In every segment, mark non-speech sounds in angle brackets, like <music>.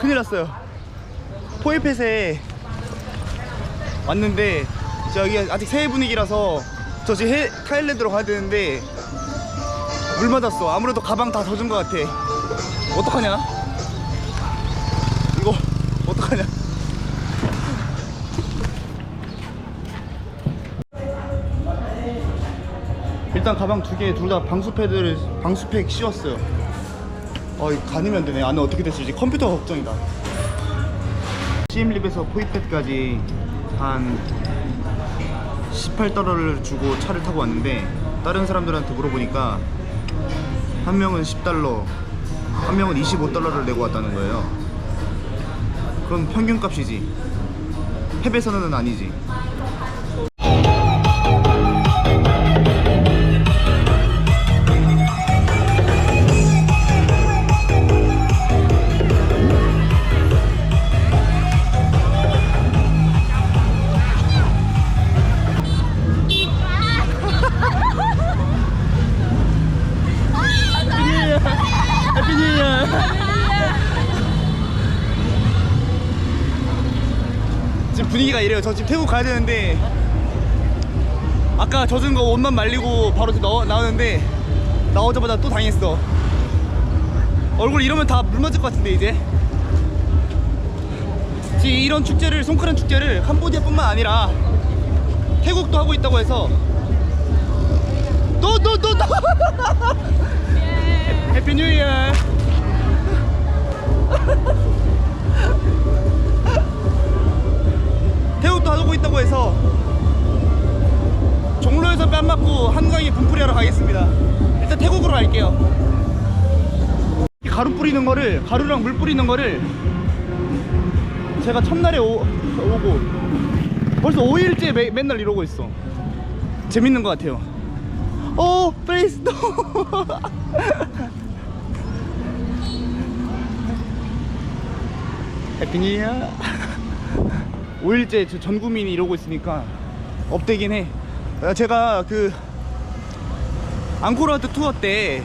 큰일 났어요. 포에펫에 왔는데 저기 아직 새해 분위기라서 저 지금 해, 타일랜드로 가야 되는데 물 맞았어. 아무래도 가방 다 젖은 것 같아. 어떡하냐? 이거 어떡하냐? 일단 가방 두 개 둘 다 방수 패드를 방수팩 씌웠어요 어 이거 가리면 되네. 안에 어떻게 됐을지. 컴퓨터가 걱정이다. CM립에서 포이펫까지 한 18달러를 주고 차를 타고 왔는데 다른 사람들한테 물어보니까 한 명은 10달러 한 명은 25달러를 내고 왔다는 거예요. 그럼 평균값이지. 해배선은 아니지 분위기가 이래요. 저 지금 태국 가야 되는데 아까 젖은 거 옷만 말리고 바로 넣어, 나오는데 나오자마자 또 당했어. 얼굴 이러면 다 물 맞을 것 같은데 이제. 지금 이런 축제를 송크란 축제를 캄보디아뿐만 아니라 태국도 하고 있다고 해서 또 또 또또. 해피 뉴 이어 태국도 하고 있다고 해서 종로에서 뺨 맞고 한강에 분풀이 하러 가겠습니다. 일단 태국으로 갈게요. 이 가루 뿌리는 거를 가루랑 물 뿌리는 거를 제가 첫날에 오, 오고 벌써 5일째 매, 맨날 이러고 있어. 재밌는 것 같아요. 오 페이스도 해피니야 5일째 저전 국민이 이러고 있으니까 업되긴 해. 아, 제가 그 앙코르와트 투어 때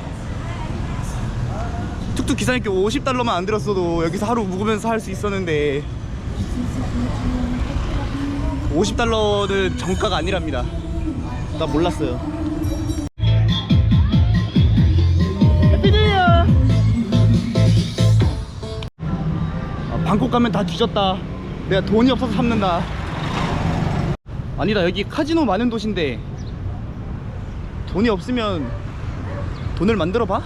툭툭 기사님께 50달러만 안 들었어도 여기서 하루 묵으면서 할 수 있었는데 50달러는 정가가 아니랍니다. 나 몰랐어요. 아, 방콕 가면 다 뒤졌다. 내가 돈이 없어서 삼는다. 아니다, 여기 카지노 많은 도시인데 돈이 없으면 돈을 만들어 봐?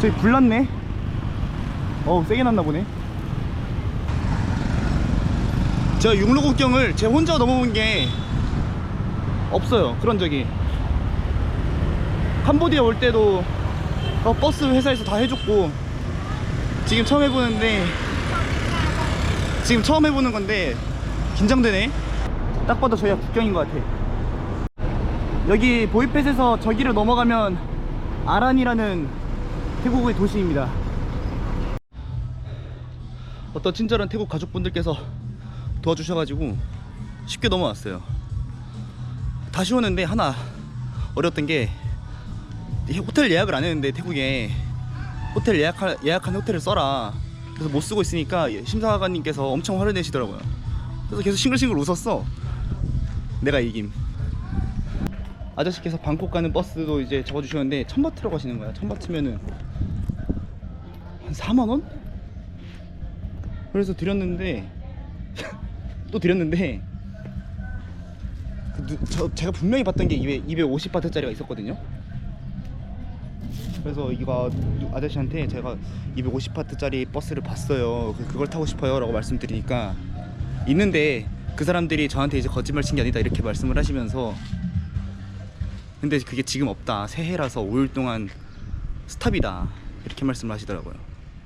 저기 불났네. 어우, 세게 났나 보네. 제가 육로국경을 제 혼자 넘어본 게 없어요. 그런 적이. 캄보디아 올 때도 어, 버스 회사에서 다 해줬고 지금 처음 해보는데 지금 처음 해보는 건데 긴장되네. 딱 봐도 저희가 국경인 것 같아. 여기 보이펫에서 저기를 넘어가면 아란이라는 태국의 도시입니다. 어떤 친절한 태국 가족분들께서 도와주셔가지고 쉽게 넘어왔어요. 다시 오는데 하나 어려웠던 게 호텔 예약을 안 했는데 태국에 호텔 예약한 예약한 호텔을 써라. 그래서 못 쓰고 있으니까 심사관님께서 엄청 화를 내시더라고요. 그래서 계속 싱글싱글 웃었어. 내가 이김. 아저씨께서 방콕 가는 버스도 이제 적어주셨는데 천바트라고 하시는 거야. 천바트면은 한 4만 원? 그래서 드렸는데 <laughs> 또 드렸는데 그 누- 저 제가 분명히 봤던 게 200, 250바트짜리가 있었거든요. 그래서 이거 아저씨한테 제가 250파트짜리 버스를 봤어요. 그- 그걸 타고 싶어요 라고 말씀드리니까 있는데 그 사람들이 저한테 이제 거짓말 친 게 아니다 이렇게 말씀을 하시면서 근데 그게 지금 없다. 새해라서 5일 동안 스탑이다. 이렇게 말씀을 하시더라고요.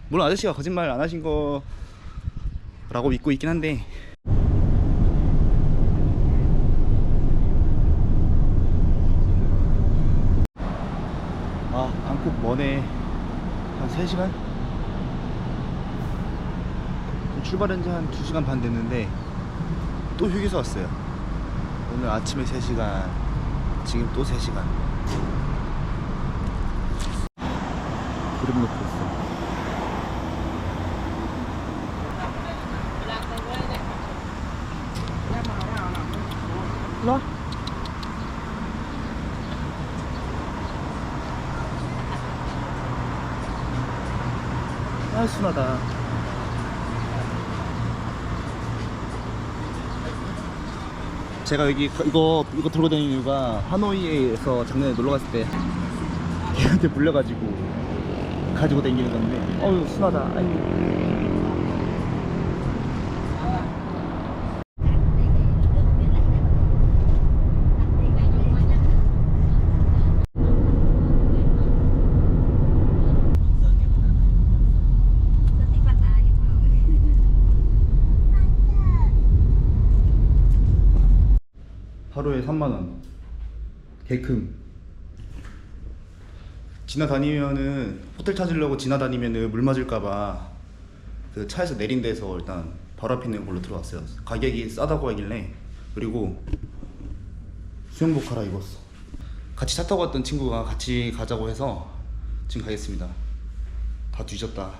물론 아저씨가 거짓말 안 하신 거라고 믿고 있긴 한데 아 머네 한 3시간? 출발한 지 한 2시간 반 됐는데 또 휴게소 왔어요 오늘 아침에 3시간 지금 또 3시간 그림 놓고 있어. 나? 아 순하다. 제가 여기 이거 이거 들고 다니는 이유가 하노이에서 작년에 놀러 갔을 때 걔한테 물려가지고 가지고 다니는 건데. 어우 순하다. 아니 하루에 3만원. 개큼. 지나다니면은 호텔 찾으려고 지나다니면은 물 맞을까봐 그 차에서 내린 데서 일단 바로 앞에 있는 걸로 들어왔어요. 가격이 싸다고 하길래. 그리고 수영복 갈아 입었어. 같이 차 타고 왔던 친구가 같이 가자고 해서 지금 가겠습니다. 다 뒤졌다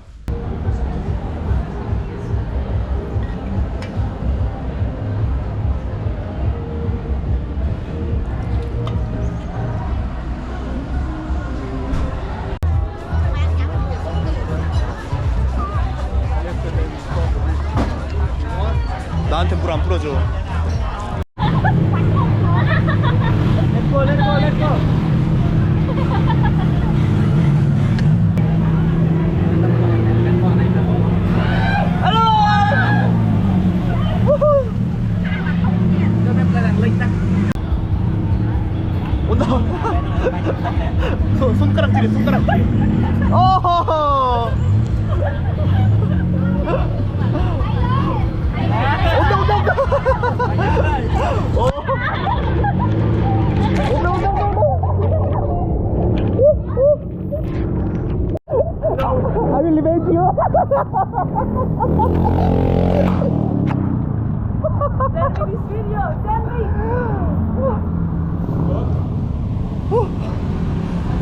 나한테 물 안 풀어줘. 온다. 손, 손가락질해 손가락질. 어허허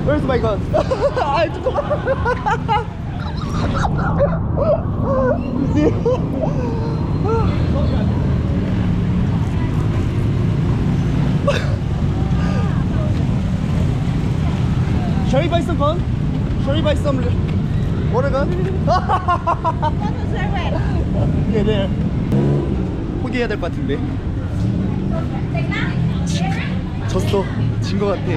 Where's my guns? I took them. <laughs> you see? Shall we buy some gun? Shall we buy some water gun? 네, 네. 포기해야 될 것 같은데. 졌어. 진 것 같아.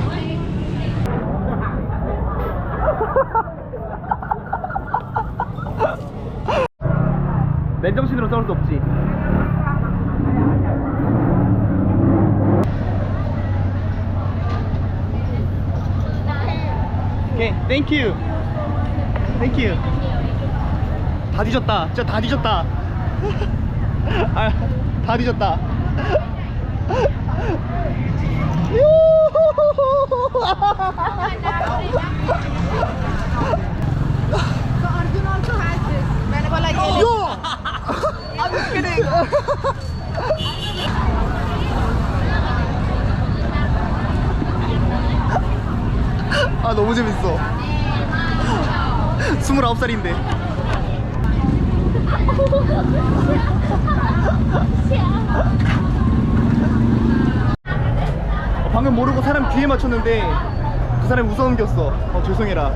맨정신으로 싸울 수 없지. 오케이, 땡큐. 땡큐. 다 뒤졌다. 진짜 다 뒤졌다. 아, 다 뒤졌다. 요! I'm kidding. 아 너무 재밌어. <laughs> 29살인데. 방금 모르고 사람 귀에 맞췄는데 그 사람이 웃어 넘겼어. 어 죄송해라.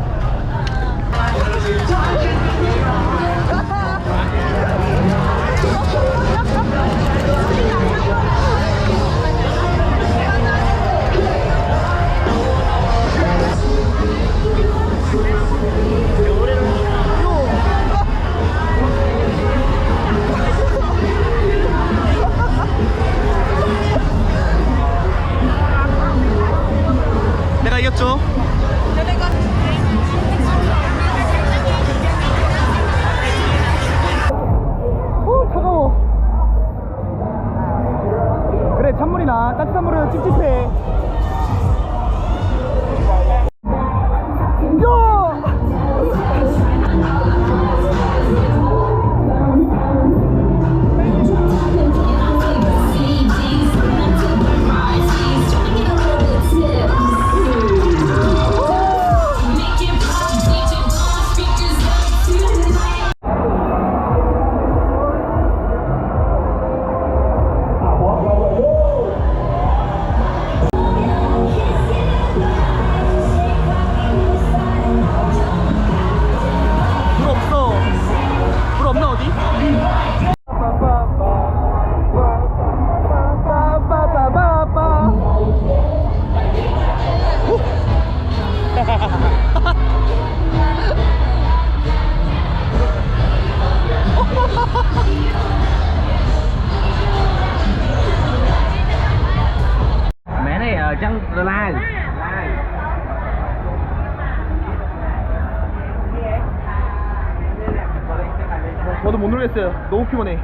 놀겠어요. 너무 피곤해.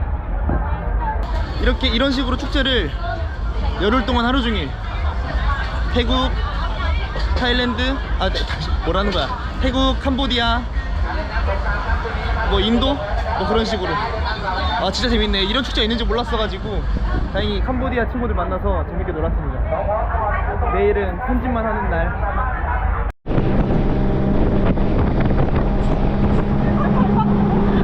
이렇게 이런 식으로 축제를 열흘 동안 하루 종일 태국, 타일랜드, 아 네, 뭐라는 거야? 태국, 캄보디아, 뭐 인도, 뭐 그런 식으로. 아 진짜 재밌네. 이런 축제 가 있는지 몰랐어가지고 다행히 캄보디아 친구들 만나서 재밌게 놀았습니다. 내일은 편집만 하는 날.